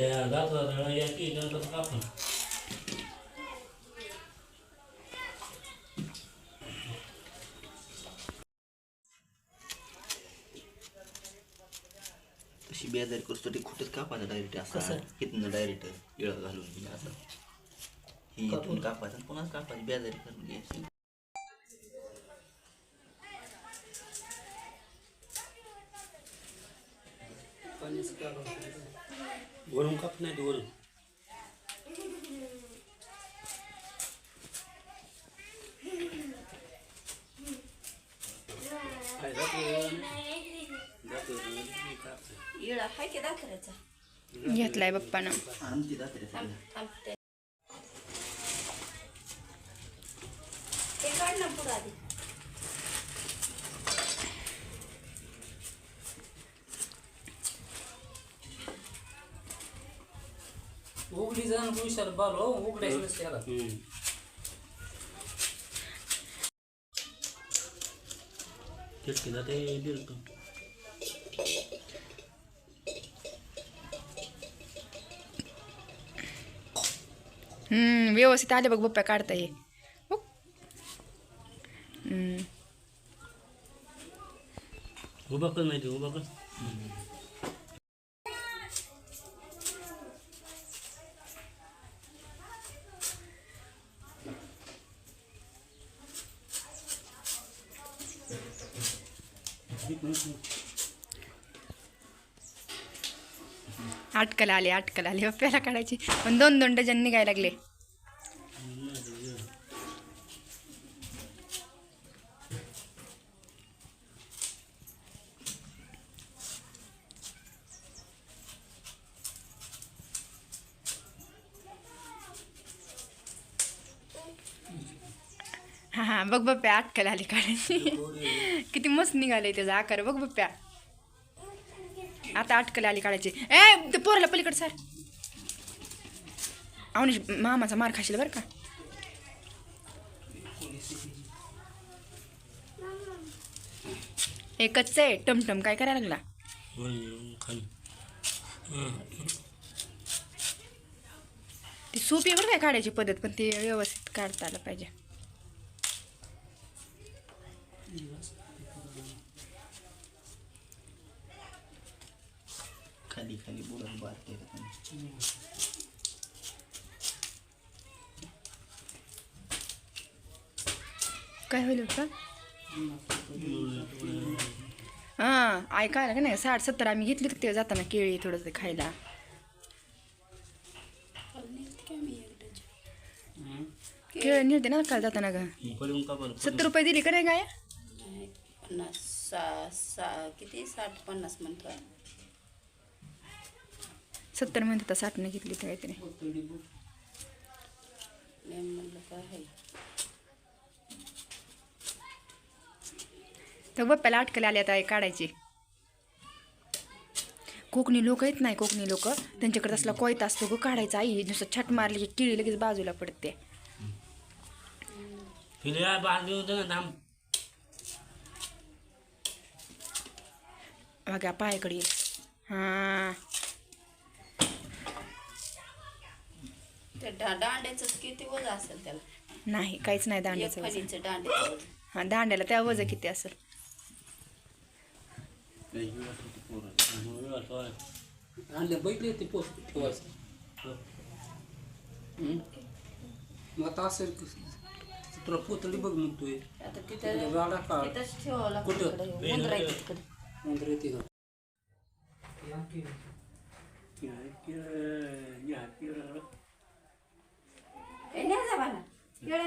त्या जाता या की नंतर कापून तशी बेजारी करतो ते कुठंच कापायचं डायरेक्ट असं. कसं? इथनं डायरेक्ट इळा घालून दिला असं. ही इथून कापायचं आणि पुन्हा कापायची? बेजारी करून घ्यायची. वरून काप नाही ते वरून. घेतलाय बाप्पानं ते काढ ना पुढं आधी. उघड्याच नसते याला हम्म. चिटकी जाते दिल तो हम्म व्यवस्थित आले बघ बाप्पा काढता ये हो. हम्म. उभा कर माहिती उभा कर अटकल आले अटकल आले. पप्प्याला काढायची. पण दोन दोन डझन निघायला लागले. हां बघ बप्प्या अटकल आली काढायची किती मस्त निघाले त्याचा आकार बघ बप्प्या आता अटकल आली काढायची. ए ते पोरला पलीकडे सर. अवनीश मामाचा मार खाशील बरं का? एकच आहे टमटम काय करायला लागला? ती सूप आहे बरं काय काढायची पद्धत पण ती व्यवस्थित काढता आलं पाहिजे. खाली खाली बुडून बारके काय होईल का हां ऐकायला का नाही? साठ सत्तर आम्ही घेतली होती ते जाताना केळी थोडं ते खायला. केळी नेते ना काल जाताना कापड सत्तर रुपये दिली का नाही गाय? पन्नास सा सा किती? साठ पन्नास म्हणतो सत्तर म्हणत होता साठनं घेतली तर काहीतरी. मी म्हणलं काय आहे. तर बाप्प्याला अटकले आले आता काढायची. कोकणी लोक येत नाही कोकणी लोक त्यांच्याकडे असला कोयता असतो गो काढायचा. आई नुसतं छट मारली की किळी लगेच बाजूला पडते. फिरया बांधली होतं ना बघा पायाकडे ये. हां. दांड्याचं किती वज असेल त्याला? नाही काहीच नाही दांड्याचं वजन. हां दांड्याला त्या वजन किती असेल? आता असेल तुला पोतळी बघ म्हणतोय आता तिथं कुठं? तिकडे उंदर आहे तिकडे नंतर